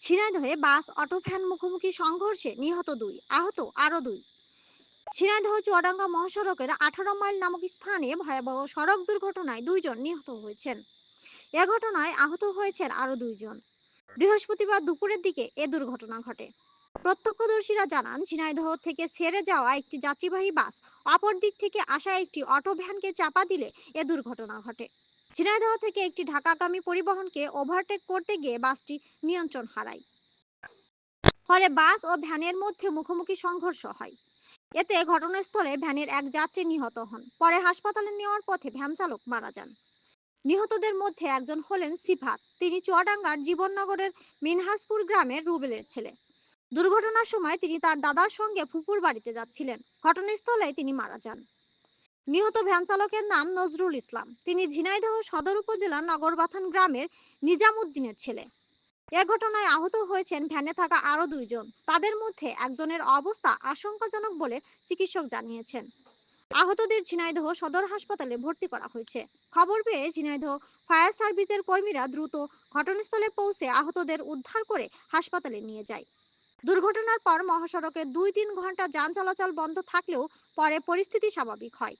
ঝিনাইদহে বাস, auto, van মুখোমুখি সংঘর্ষে নিহত দুই, আহত আরও দুই। ঝিনাইদহ চুয়াডাঙ্গা মহাসড়কের আঠারো মাইল নামক স্থানে ভয়াবহ সড়ক দুর্ঘটনায় দুইজন নিহত হয়েছেন। এ ঘটনায় আহত হয়েছেন আরও দুইজন। বৃহস্পতিবার দুপুরের দিকে এ দুর্ঘটনা ঘটে। প্রত্যক্ষদর্শীরা জানান ঝিনাইদহ থেকে ছেড়ে যাওয়া একটি যাত্রীবাহী বাস অপর দিক থেকে আসা একটি অটো, ভ্যানকে চাপা দিলে এ দুর্ঘটনা ঘটে। ঝিনাইদহ থেকে একটি ঢাকাগামী পরিবহনকে ওভারটেক করতে গিয়ে বাসটি নিয়ন্ত্রণ হারায়। ফলে বাস ও ভ্যানের মধ্যে মুখোমুখি সংঘর্ষ হয়। এতে ঘটনাস্থলে ভ্যানের এক যাত্রী নিহত হন। পরে হাসপাতালে নেওয়ার পথে ভ্যান চালক মারা যান। নিহতদের মধ্যে একজন হলেন সিফাত। তিনি চুয়াডাঙ্গার জীবননগরের মিনহাসপুর গ্রামের রুবেলের ছেলে। দুর্ঘটনার সময় তিনি তার দাদার সঙ্গে ফুপুর বাড়িতে যাচ্ছিলেন। ঘটনাস্থলে তিনি মারা যান। নিহত ভ্যান চালকের নাম নজরুল ইসলাম। তিনি ঝিনাইদহ সদর উপজেলার নগরবাথান গ্রামের নিজামুদ্দিনের ছেলে। এ ঘটনায় আহত হয়েছেন ভ্যানে থাকা আরও দুইজন। তাদের মধ্যে একজনের অবস্থা আশঙ্কাজনক বলে চিকিৎসক জানিয়েছেন। আহতদের ঝিনাইদহ সদর হাসপাতালে ভর্তি করা হয়েছে। খবর পেয়ে ঝিনাইদহ ফায়ার সার্ভিসের কর্মীরা দ্রুত ঘটনাস্থলে পৌঁছে আহতদের উদ্ধার করে হাসপাতালে নিয়ে যায়। দুর্ঘটনার পর মহাসড়কে দুই তিন ঘণ্টা যান চলাচল বন্ধ থাকলেও পরে পরিস্থিতি স্বাভাবিক হয়।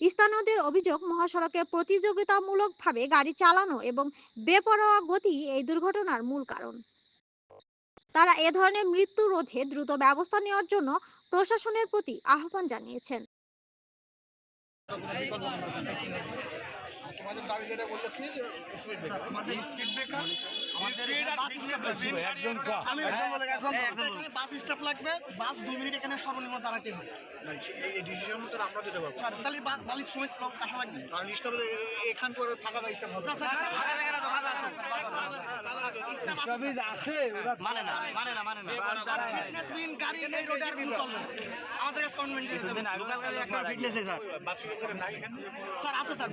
স্থানীয়দের অভিযোগ, মহাসড়কে প্রতিযোগিতামূলকভাবে গাড়ি চালানো এবং বেপরোয়া গতি এই দুর্ঘটনার মূল কারণ। তারা এ ধরনের মৃত্যু রোধে দ্রুত ব্যবস্থা নেওয়ার জন্য প্রশাসনের প্রতি আহ্বান জানিয়েছেন। তোমাদের দাবি যেটা বলল কি স্পিড ব্রেকার আমাদের স্পিড ব্রেকার বাস স্টপ লাগবে। বাস মিনিট এখানে সর্বনিম্ন দাঁড়াতে হবে। এই এই ডিসিশন মতো আমরা যেতে পারব। স্যার তাহলে মালিক সময় আসা লাগবে। কারণ স্টপের এখান করে ফাঁকা দায়িত্ব হবে। না, স্যার, স্যার, ফাঁকা জায়গাটা তো বাজার আছে, স্যার, বাজার আছে। স্টাফ আছে, স্টপেজ আছে ওরা মানে না মানে না মানে না। ফিটনেস বিন গাড়ি এই রোডে আর চলবে আমাদের কাছে কনভেন্ট একটা ফিটনেস স্যার। বাসের উপরে নাই এখানে। স্যার আছে স্যার।